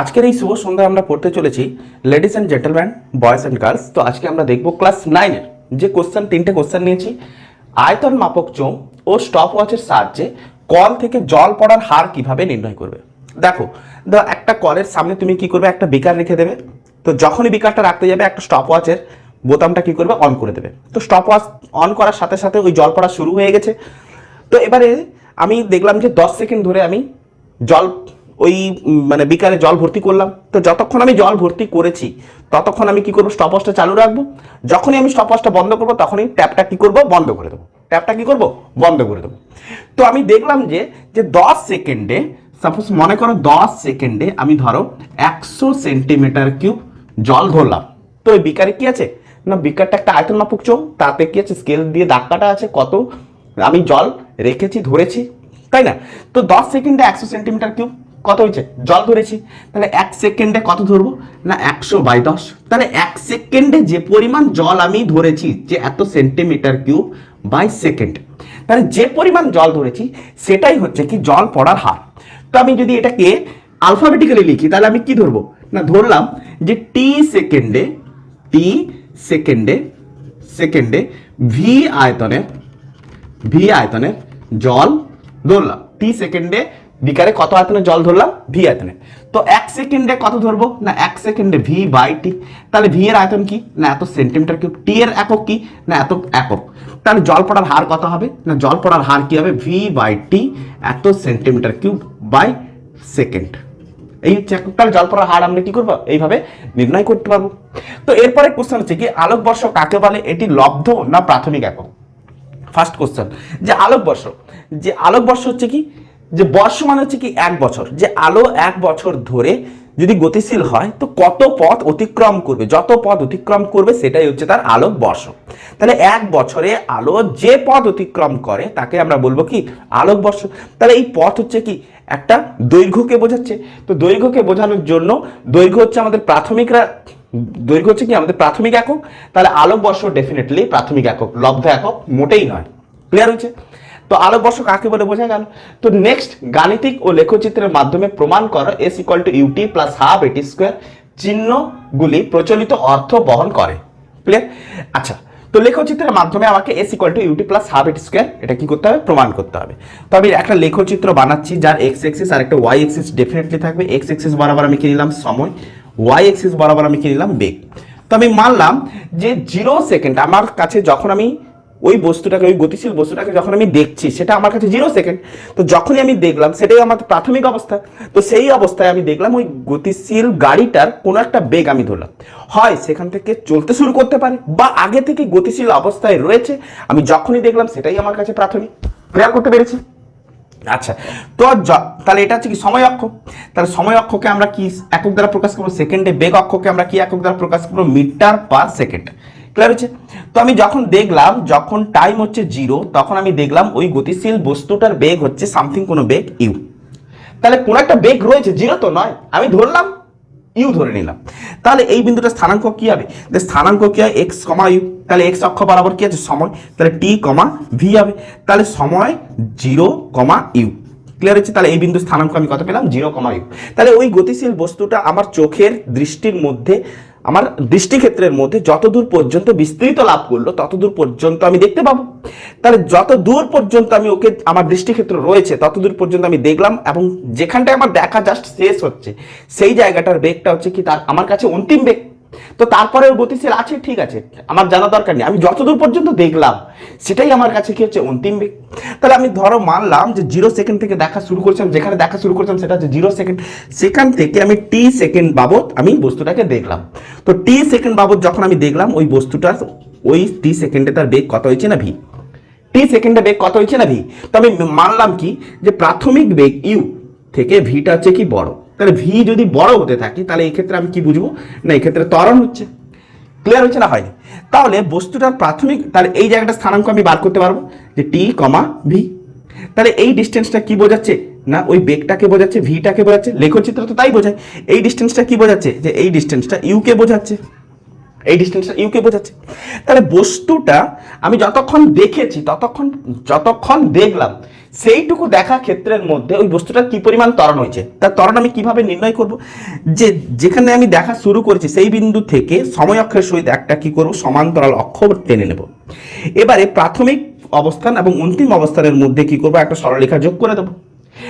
আজকের এই শুভ সন্ধ্যায় আমরা পড়তে চলেছি ladies and gentleman boys and girls তো আজকে আমরা দেখব ক্লাস নাইনের যে কোশ্চেন তিনটে কোশ্চেন নিয়েছি। আয়তন মাপক চোং ও স্টপ ওয়াচের সাহায্যে কল থেকে জল পড়ার হার কীভাবে নির্ণয় করবে? দেখো একটা কলের সামনে তুমি কি করবে? একটা বিকার রেখে দেবে। তো যখনই বিকারটা রাখতে যাবে, একটা স্টপ ওয়াচের বোতামটা কি করবে? অন করে দেবে। তো স্টপ ওয়াচ অন করার সাথে সাথে ওই জল পড়া শুরু হয়ে গেছে। তো এবারে আমি দেখলাম যে দশ সেকেন্ড ধরে আমি জল ওই মানে বিকারে জল ভর্তি করলাম। তো যতক্ষণ আমি জল ভর্তি করেছি, ততক্ষণ আমি কি করব? স্টপওয়াচটা চালু রাখব। যখনই আমি স্টপওয়াচটা বন্ধ করব, তখনই ট্যাপটা কি করব? বন্ধ করে দেবো। ট্যাপটা কি করব? বন্ধ করে দেবো। তো আমি দেখলাম যে যে দশ সেকেন্ডে সাপোজ মনে করো দশ সেকেন্ডে আমি ধরো একশো সেন্টিমিটার কিউব জল ধরলাম তো ওই বিকারে কি আছে? না, বিকারটা একটা আয়তন মাপক চোখ তাতে কি আছে? স্কেল দিয়ে দাগ কাটা আছে, কত আমি জল রেখেছি, ধরেছি, তাই না? তো দশ সেকেন্ডে একশো সেন্টিমিটার কিউব কত হয়েছে? জল ধরেছি। তাহলে এক সেকেন্ডে কত ধরবো? না, একশো বাই দশ। তাহলে এক সেকেন্ডে যে পরিমাণ জল আমি ধরেছি, যে এত সেন্টিমিটার কিউব বাই সেকেন্ড, তাহলে যে পরিমাণ জল ধরেছি, সেটাই হচ্ছে কি জল পড়ার হার। তো আমি যদি এটাকে আলফাবেটিক্যালি লিখি, তাহলে আমি কি ধরবো? না, ধরলাম যে টি সেকেন্ডে টি সেকেন্ডে সেকেন্ডে ভি আয়তনে ভি আয়তনে জল ধরলাম। টি সেকেন্ডে বিকারে কত আয়তনে জল ধরলাম? ভি আয়তনে। তো এক সেকেন্ডে কত ধরবো? না, এক সেকেন্ডে ভি বাই টি তাহলে ভি এর আয়তন কি? না, এত সেন্টিমিটার কিউব। টি এর একক কি? না, এত একক। তাহলে জল পড়ার হার কত হবে? না, জল পড়ার হার কি হবে? ভি বাই টি এত সেন্টিমিটার কিউব বাই সেকেন্ড এই হচ্ছে তাহলে জল পড়ার হার আমরা কি করব? এইভাবে নির্ণয় করতে পারব। তো এরপরে কোশ্চেন হচ্ছে কি আলোকবর্ষ কাকে বলে? এটি লব্ধ না প্রাথমিক একক? ফার্স্ট কোশ্চেন যে আলোকবর্ষ যে আলোকবর্ষ হচ্ছে কি? যে বর্ষ মানে হচ্ছে কি এক বছর। যে আলো এক বছর ধরে যদি গতিশীল হয়, তো কত পথ অতিক্রম করবে? যত পথ অতিক্রম করবে, সেটাই হচ্ছে তার আলোক বর্ষ। তাহলে এক বছরে আলো যে পথ অতিক্রম করে, তাকে আমরা বলব কি? আলোক বর্ষ। তাহলে এই পথ হচ্ছে কি? একটা দৈর্ঘ্যকে বোঝাচ্ছে। তো দৈর্ঘ্যকে বোঝানোর জন্য দৈর্ঘ্য হচ্ছে আমাদের প্রাথমিকরা দৈর্ঘ্য হচ্ছে কি? আমাদের প্রাথমিক একক। তাহলে আলোকবর্ষ ডেফিনেটলি প্রাথমিক একক, লব্ধ একক, মোটেই নয়। ক্লিয়ার হচ্ছে তো আলোকবর্ষ কাকে বলে বোঝা গেল? তো নেক্সট গাণিতিক ও লেখচিত্রের মাধ্যমে প্রমাণ করো S equal to U T plus half A T square চিহ্নগুলি প্রচলিত অর্থ বহন করে। ক্লিয়ার আচ্ছা তো লেখচিত্রের মাধ্যমে আমাকে S equal to U T plus half A T square এটা কি করতে হবে? প্রমাণ করতে হবে। তো আমি একটা লেখচিত্র বানাচ্ছি যার এক্স এক্সিস আর একটা ওয়াই এক্সিস ডেফিনেটলি থাকবে। এক্স এক্সিস বরাবর আমি কি নিলাম? সময়। ওয়াই এক্সিস বরাবর আমি কি নিলাম? বেগ। তো আমি মানলাম যে জিরো সেকেন্ড আমার কাছে যখন আমি ওই বস্তুটাকে, ওই গতিশীল বস্তুটাকে যখন আমি দেখছি, সেটা আমার কাছে জিরো সেকেন্ড তো যখনই আমি দেখলাম, সেটাই আমার প্রাথমিক অবস্থা। তো সেই অবস্থায় আমি দেখলাম ওই গতিশীল গাড়িটার কোনো একটা বেগ আমি ধরলাম। হয় সেখান থেকে চলতে শুরু করতে পারে, বা আগে থেকে গতিশীল অবস্থায় রয়েছে, আমি যখনই দেখলাম, সেটাই আমার কাছে প্রাথমিক। ক্লিয়ার করতে পেরেছি? আচ্ছা তো তাহলে এটা হচ্ছে কি সময় অক্ষ? তাহলে সময় অক্ষকে আমরা কি একক দ্বারা প্রকাশ করব? সেকেন্ডে বেগ অক্ষকে আমরা কি একক দ্বারা প্রকাশ করব? Metre per second. ক্লিয়ার হচ্ছে তো আমি যখন দেখলাম, যখন টাইম হচ্ছে জিরো তখন আমি দেখলাম ওই গতিশীল বস্তুটার বেগ হচ্ছে সামথিং কোনো বেগ ইউ তাহলে কোনো একটা বেগ রয়েছে জিরো তো নয়। আমি ধরলাম ইউ ধরে নিলাম। তাহলে এই বিন্দুটা স্থানাঙ্ক কি হবে? যে স্থানাঙ্ক কি হয়? এক্স কমা ইউ তাহলে এক্স অক্ষ বরাবর কি আছে? সময়। তাহলে টি কমা ভি হবে। তাহলে সময় জিরো কমা ইউ ক্লিয়ার হচ্ছে তাহলে এই বিন্দু স্থানাঙ্ক আমি কত পেলাম? জিরো কমা ইউ তাহলে ওই গতিশীল বস্তুটা আমার চোখের দৃষ্টির মধ্যে আমার দৃষ্টিক্ষেত্রের মধ্যে যতদূর পর্যন্ত বিস্তৃত লাভ করল, ততদূর পর্যন্ত আমি দেখতে পাবো। তাহলে যত দূর পর্যন্ত আমি ওকে, আমার দৃষ্টিক্ষেত্র রয়েছে, ততদূর পর্যন্ত আমি দেখলাম এবং যেখানটায় আমার দেখা জাস্ট শেষ হচ্ছে, সেই জায়গাটার বেগটা হচ্ছে কি তার, আমার কাছে অন্তিম বেগ। তো তারপরে গতিশীল আছে, ঠিক আছে। আমার জানা দরকার নেই। আমি যতদূর পর্যন্ত দেখলাম, সেটাই আমার কাছে কি হচ্ছে অন্তিম বেগ তাহলে আমি ধরো মানলাম যে জিরো সেকেন্ড থেকে দেখা শুরু করেছিলাম, যেখানে দেখা শুরু করেছিলাম সেটা হচ্ছে জিরো সেকেন্ড। সেখান থেকে আমি টি সেকেন্ড বাবদ আমি বস্তুটাকে দেখলাম। তো টি সেকেন্ড বাবদ যখন আমি দেখলাম, ওই বস্তুটা ওই টি সেকেন্ডে তার বেগ কত হয়েছে না ভি? টি সেকেন্ডে বেগ কত হয়েছে না ভি? তো আমি মানলাম কি? যে প্রাথমিক বেগ ইউ থেকে ভিটা হচ্ছে কি বড়। তাহলে ভি যদি বড় হতে থাকে, তাহলে এই ক্ষেত্রে আমি কি বুঝব? না, এই ক্ষেত্রে ত্বরণ হচ্ছে। ক্লিয়ার হচ্ছে না হয়নি? তাহলে বস্তুটার প্রাথমিক, তাহলে এই জায়গাটা স্থানাঙ্ক আমি বার করতে পারব, যে টি কমা ভি তাহলে এই ডিস্টেন্সটা কি বোঝাচ্ছে? না, ওই বেগটাকে বোঝাচ্ছে ভিটাকে বোঝাচ্ছে লেখচিত্র তো তাই বোঝায়। এই ডিস্টেন্সটা কি বোঝাচ্ছে? যে এই ডিস্টেন্সটা ইউকে বোঝাচ্ছে। এই ডিস্টেন্সটা ইউকে বোঝাচ্ছে। তাহলে বস্তুটা আমি যতক্ষণ দেখেছি, ততক্ষণ, যতক্ষণ দেখলাম সেইটুকু দেখা ক্ষেত্রের মধ্যে ওই বস্তুটা কি পরিমাণ ত্বরণ হয়েছে? তার ত্বরণ আমি কীভাবে নির্ণয় করব? যে যেখানে আমি দেখা শুরু করেছি, সেই বিন্দু থেকে সময় অক্ষের সহিত একটা কি করব? সমান্তরাল অক্ষ টেনে নেব। এবারে প্রাথমিক অবস্থান এবং অন্তিম অবস্থানের মধ্যে কি করব? একটা সরলরেখা যোগ করে দেবো।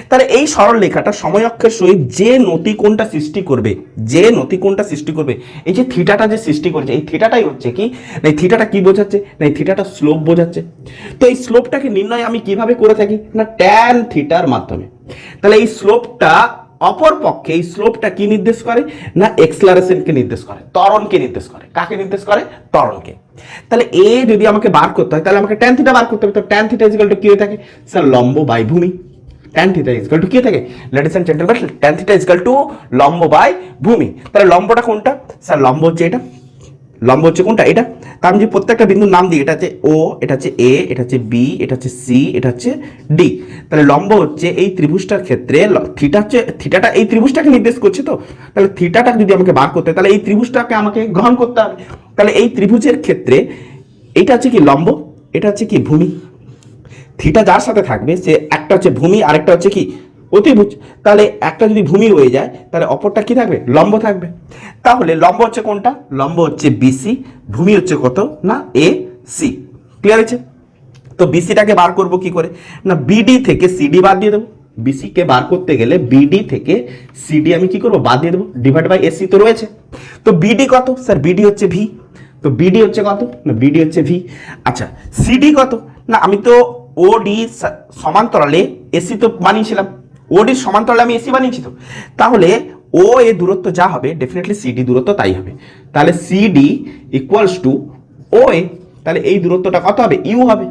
তাহলে এই সরল রেখাটা সময় অক্ষের সহিত যে নতিকোণটা সৃষ্টি করবে, যে নতিকোণটা সৃষ্টি করবে, এই যে থিটাটা যে সৃষ্টি করেছে, এই থিটাটাই হচ্ছে কি? না, এই থিটাটা কি বোঝাচ্ছে? না, এই থিটাটা স্লোপ বোঝাচ্ছে। তো এই স্লোপটাকে নির্ণয় আমি কীভাবে করে থাকি? না ট্যান থিটার মাধ্যমে। তাহলে এই স্লোপটা অপর পক্ষে, এই স্লোপটা কি নির্দেশ করে? না, এক্সলারেশনকে নির্দেশ করে, ত্বরণকে নির্দেশ করে। কাকে নির্দেশ করে? ত্বরণকে। তাহলে এ যদি আমাকে বার করতে হয়, তাহলে আমাকে ট্যান থিটা বার করতে হবে। তো ট্যান থিটা ইজিক্যাল টু কি হয়ে থাকে? স্যার, লম্ব বাই ভূমি। ট্যান থিটা ইজিক্যাল টু কি থাকে। Ladies and gentleman tan theta is equal to লম্ব বাই ভূমি। তাহলে লম্বটা কোনটা? স্যার, লম্ব হচ্ছে এটা। লম্ব হচ্ছে কোনটা? এটা। তা আমি যে প্রত্যেকটা বিন্দুর নাম দিই, এটা হচ্ছে ও এটা হচ্ছে এ এটা হচ্ছে বি এটা হচ্ছে সি এটা হচ্ছে ডি তাহলে লম্ব হচ্ছে এই ত্রিভুজটার ক্ষেত্রে থিটা হচ্ছে থিটাটা এই ত্রিভুজটাকে নির্দেশ করছে তো। তাহলে থিটাটা যদি আমাকে বার করতে তাহলে এই ত্রিভুজটাকে আমাকে গ্রহণ করতে হবে। তাহলে এই ত্রিভুজের ক্ষেত্রে, এটা হচ্ছে কি লম্ব? এটা হচ্ছে কি ভূমি? থিটা যার সাথে থাকবে সে একটা হচ্ছে ভূমি, আরেকটা হচ্ছে কি? অতিভুজ। তাহলে একটা যদি ভূমি হয়ে যায়, তাহলে অপরটা কি থাকবে? লম্ব থাকবে। তাহলে লম্ব হচ্ছে কোনটা? লম্ব হচ্ছে বিসি ভূমি হচ্ছে কত? না এ সি ক্লিয়ার হয়েছে? তো বিসিটাকে বার করব কি করে? না বিডি থেকে সিডি বাদ দিয়ে দেবো। বিসিকে বার করতে গেলে বিডি থেকে সিডি আমি কি করব? বাদ দিয়ে দেবো। ডিভাইড বাই এসি তো রয়েছে। তো বিডি কত? স্যার বিডি হচ্ছে ভি তো বিডি হচ্ছে কত? না বিডি হচ্ছে ভি আচ্ছা সিডি কত? না, আমি তো ওডি সমান্তরালে এসি তো বানিয়েছিলাম। ওডির সমান্তরালে আমি এসি বানিয়েছি তো। তাহলে ও এ দূরত্ব যা হবে ডেফিনেটলি সিডি দূরত্ব তাই হবে। তাহলে CD equals to O A তাহলে এই দূরত্বটা কত হবে? ইউ হবে।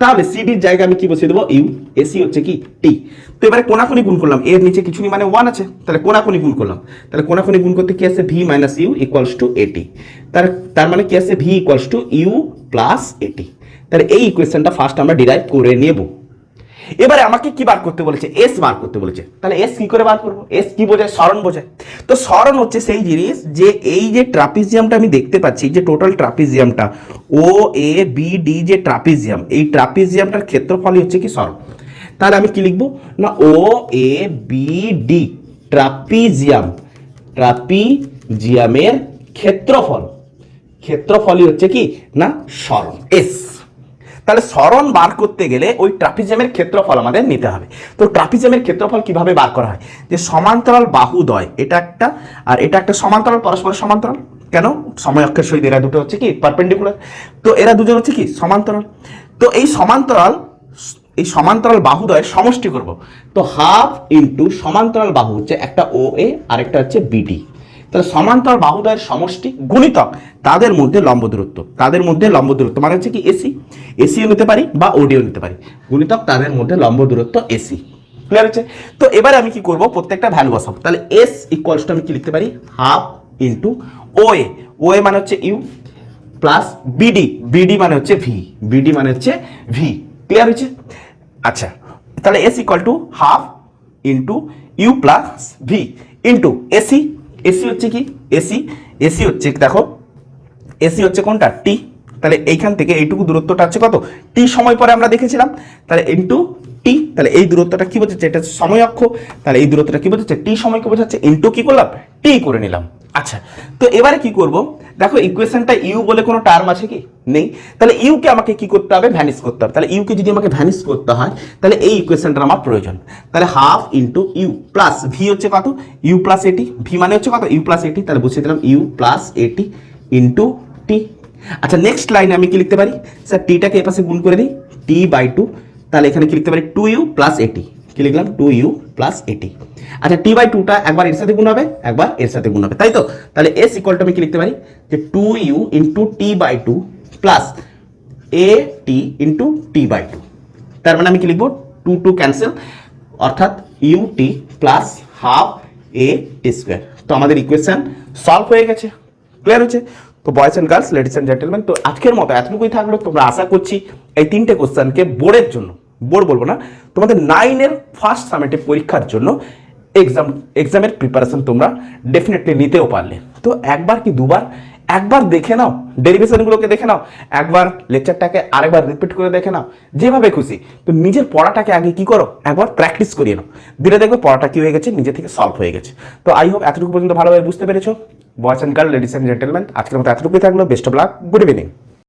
তাহলে সিডির জায়গায় আমি কি বসিয়ে দেবো? ইউ এসি হচ্ছে কি? টি তো এবারে কোনাকুনি গুণ করলাম। এর নিচে কিছু নেই মানে ওয়ান আছে। তাহলে কোনাকুনি গুণ করলাম। তাহলে কোনাকুনি গুণ করতে কি আছে? V minus U equals to A T তার তার মানে কি আছে? V equals to U plus A T তাহলে এই ইকুয়েশনটা ফার্স্ট আমরা ডিরাইভ করে নেব। এবারে আমাকে কি বার করতে বলেছে? এস বার করতে বলেছে। তাহলে এস কি করে বার করব? এস কি বোঝায়? স্মরণ বোঝায়। তো স্মরণ হচ্ছে সেই জিনিস যে এই যে ট্রাপিজিয়ামটা আমি দেখতে পাচ্ছি, যে টোটাল ট্রাপিজিয়ামটা ও এ বি ডি যে ট্রাপিজিয়াম এই ট্রাপিজিয়ামটার ক্ষেত্রফলই হচ্ছে কি স্মরণ? তাহলে আমি কি লিখব? না O A B D trapezium ট্রাপিজিয়ামের ক্ষেত্রফল। ক্ষেত্রফলই হচ্ছে কি? না, স্মরণ। এস তাহলে স্মরণ বার করতে গেলে ওই ট্রাপিজিয়ামের ক্ষেত্রফল আমাদের নিতে হবে। তো ট্রাপিজিয়ামের ক্ষেত্রফল কীভাবে বার করা হয়? যে সমান্তরাল বাহুদয়, এটা একটা, আর এটা একটা সমান্তরাল পরস্পর সমান্তরাল। কেন? সময় অক্ষের সহিত এরা দুটো হচ্ছে কি? পারপেন্ডিকুলার তো এরা দুজন হচ্ছে কি? সমান্তরাল। তো এই সমান্তরাল এই সমান্তরাল বাহুদয়ের সমষ্টি করব। তো হাফ ইন্টু সমান্তরাল বাহু হচ্ছে একটা ও এ আর একটা হচ্ছে বিডি তাহলে সমান্তর বাহুদয়ের সমষ্টি গুণিতক তাদের মধ্যে লম্ব দূরত্ব। তাদের মধ্যে লম্ব দূরত্ব মানে হচ্ছে কি? এসি এসিও নিতে পারি বা ওডিও নিতে পারি। গুণিতক তাদের মধ্যে লম্ব দূরত্ব এসি ক্লিয়ার হচ্ছে? তো এবারে আমি কি করব? প্রত্যেকটা ভ্যালু বসাবো। তাহলে এস ইকুয়ালস টু আমি কি লিখতে পারি? হাফ ইন্টু ও এ ও এ মানে হচ্ছে ইউ প্লাস বিডি বিডি মানে হচ্ছে ভি বিডি মানে হচ্ছে ভি ক্লিয়ার হয়েছে আচ্ছা। তাহলে S equal to half into U plus V into AC AC হচ্ছে কি? এসি এসি হচ্ছে, দেখো, এসি হচ্ছে কোনটা? টি তাহলে এইখান থেকে এইটুকু দূরত্বটা আছে কত? টি সময় পরে আমরা দেখেছিলাম। তাহলে ইন্টু টি তাহলে এই দূরত্বটা কি বোঝাচ্ছে? এটা সময় অক্ষ। তাহলে এই দূরত্বটা কি বোঝাচ্ছে? টি সময়কে বোঝাচ্ছে? ইন্টু কি করলাম? টি করে নিলাম। আচ্ছা তো এবারে কি করব? দেখো ইকুয়েশনটা ইউ বলে কোনো টার্ম আছে কি? নেই। তাহলে ইউকে আমাকে কি করতে হবে? ভ্যানিশ করতে হবে। তাহলে ইউকে যদি আমাকে ভ্যানিশ করতে হয়, তাহলে এই ইকুয়েশনটার আমার প্রয়োজন। তাহলে half into U plus V হচ্ছে কত? ইউ প্লাস এটি ভি মানে হচ্ছে কত? ইউ প্লাস এটি তাহলে বুঝিয়ে দিলাম U plus A T into T আচ্ছা নেক্সট লাইনে আমি কি লিখতে পারি? স্যার টিটাকে এপাশে গুণ করে দিই। টি বাই টু তাহলে এখানে কি লিখতে পারি? টু ইউ প্লাস এটি কি লিখলাম টু ইউ প্লাস এটি আচ্ছা টি বাই টুটা একবার এর সাথে গুণ হবে, একবার এর সাথে গুণ হবে, তাই তো? তাহলে এস ইকুয়াল টু আমি কি লিখতে পারি? যে two U into T by two plus A T into T by two. তার মানে আমি কি লিখব? টু টু ক্যান্সেল, অর্থাৎ U T plus half A T square. তো আমাদের ইকুয়েশন সলভ হয়ে গেছে ক্লিয়ার হচ্ছে তো boys and girls ladies and gentleman তো আজকের মতো এতটুকুই থাকল, তোমরা আশা করছি এই তিনটে কোশ্চেনকে বোর্ডের জন্য বোর্ড বলব না, তোমাদের নাইনের ফার্স্ট সামেটিভ পরীক্ষার জন্য এক্সাম এক্সামের প্রিপারেশন তোমরা ডেফিনেটলি নিতেও পারলে। তো একবার কি দুবার? একবার দেখে নাও ডেরিভেশনগুলোকে দেখে নাও, একবার লেকচারটাকে আরেকবার রিপিট করে দেখে নাও, যেভাবে খুশি। তো নিজের পড়াটাকে আগে কি করো? একবার প্র্যাকটিস করিয়ে নাও। ধীরে দেখবে পড়াটা কি হয়ে গেছে? নিজে থেকে সলভ হয়ে গেছে। তো আই হোপ এতটুকু পর্যন্ত ভালোভাবে বুঝতে পেরেছ। Boys and girl ladies and gentleman আজকের মতো এতটুকুই থাকল। Best of luck good evening